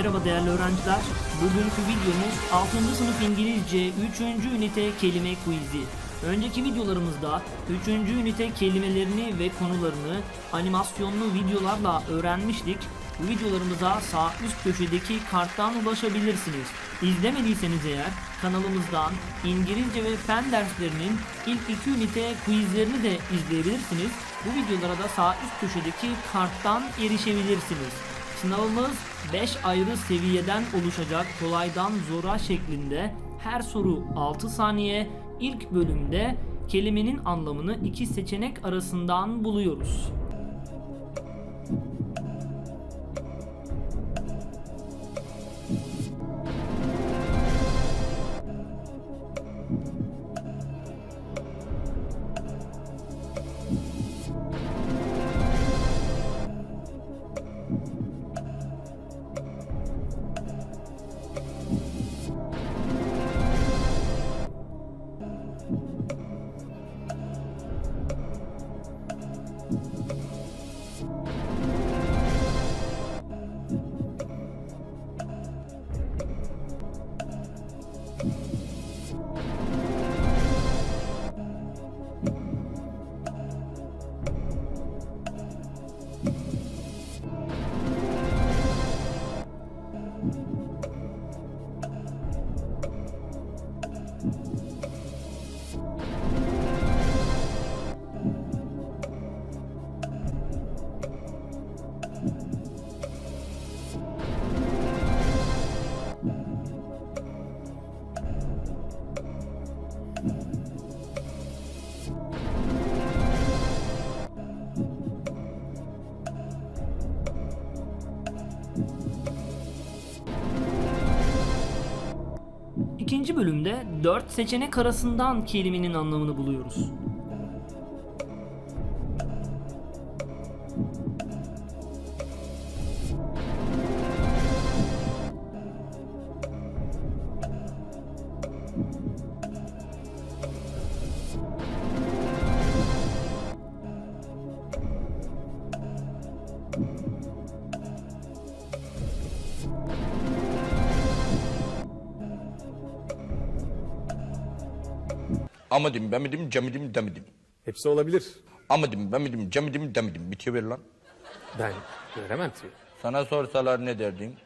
Merhaba değerli öğrenciler. Bugünkü videomuz 6. sınıf İngilizce 3. ünite kelime quizi. Önceki videolarımızda 3. ünite kelimelerini ve konularını animasyonlu videolarla öğrenmiştik. Bu videolarımıza sağ üst köşedeki karttan ulaşabilirsiniz. İzlemediyseniz eğer kanalımızdan İngilizce ve fen derslerinin ilk iki ünite quizlerini de izleyebilirsiniz. Bu videolara da sağ üst köşedeki karttan erişebilirsiniz. Sınavımız 5 ayrı seviyeden oluşacak kolaydan zora şeklinde her soru 6 saniye ilk bölümde kelimenin anlamını iki seçenek arasından buluyoruz. İkinci bölümde 4 seçenek arasından kelimenin anlamını buluyoruz. Amadim, bemedim, cemedim, demedim. Hepsi olabilir. Amadim, bemedim, cemedim, demedim. Bitiyor ver lan. Ben göremem ki. Sana sorsalar ne derdin?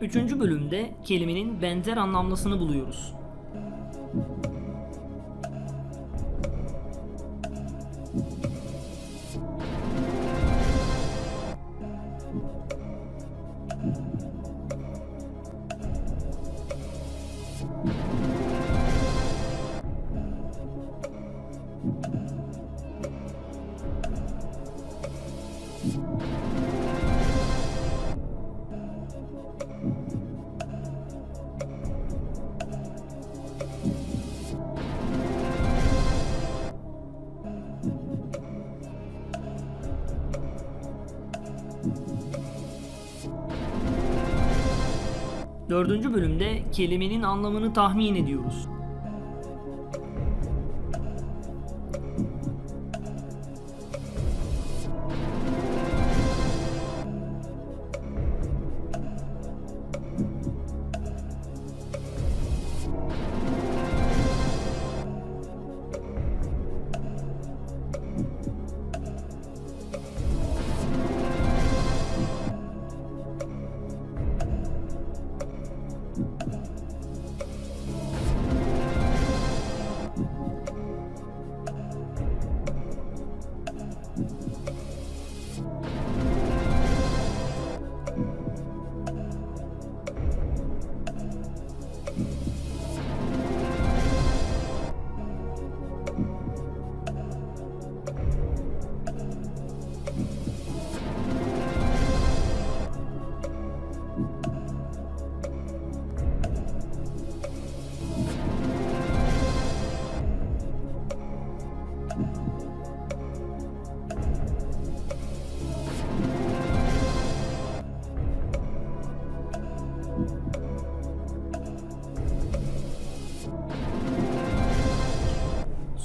Üçüncü bölümde kelimenin benzer anlamlısını buluyoruz. Dördüncü bölümde kelimenin anlamını tahmin ediyoruz.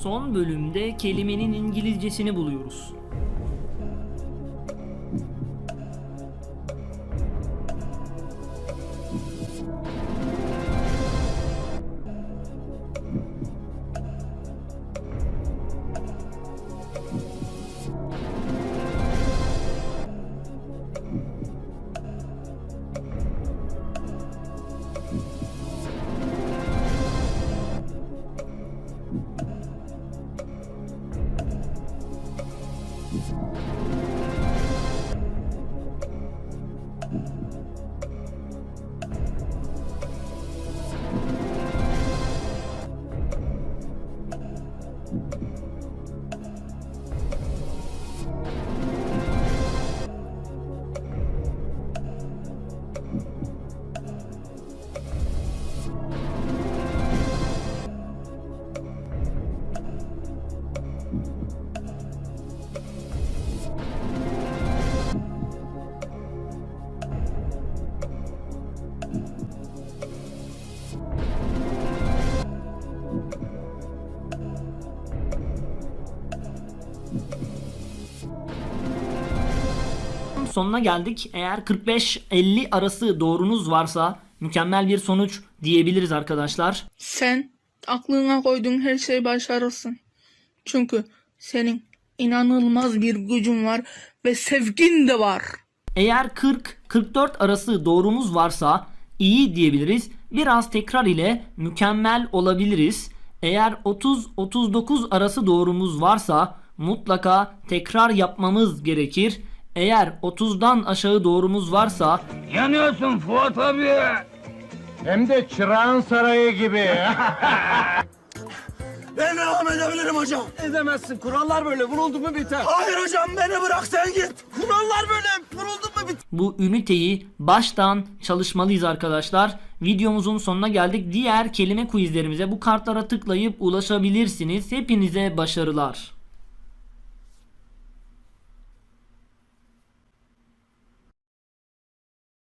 Son bölümde kelimenin İngilizcesini buluyoruz. Sonuna geldik. Eğer 45-50 arası doğrunuz varsa mükemmel bir sonuç diyebiliriz arkadaşlar. Sen aklına koyduğun her şeyi başarırsın. Çünkü senin inanılmaz bir gücün var ve sevgin de var. Eğer 40-44 arası doğrumuz varsa iyi diyebiliriz. Biraz tekrar ile mükemmel olabiliriz. Eğer 30-39 arası doğrumuz varsa mutlaka tekrar yapmamız gerekir. Eğer 30'dan aşağı doğrumuz varsa Yanıyorsun Fuat abi. Hem de Çırağan Sarayı gibi. Ben devam edebilirim hocam. Edemezsin. Kurallar böyle. Vuruldu mu biter. Hayır hocam beni bırak sen git. Kurallar böyle. Vuruldu mu bit. bu üniteyi baştan çalışmalıyız arkadaşlar. Videomuzun sonuna geldik. Diğer kelime quizlerimize bu kartlara tıklayıp ulaşabilirsiniz. Hepinize başarılar.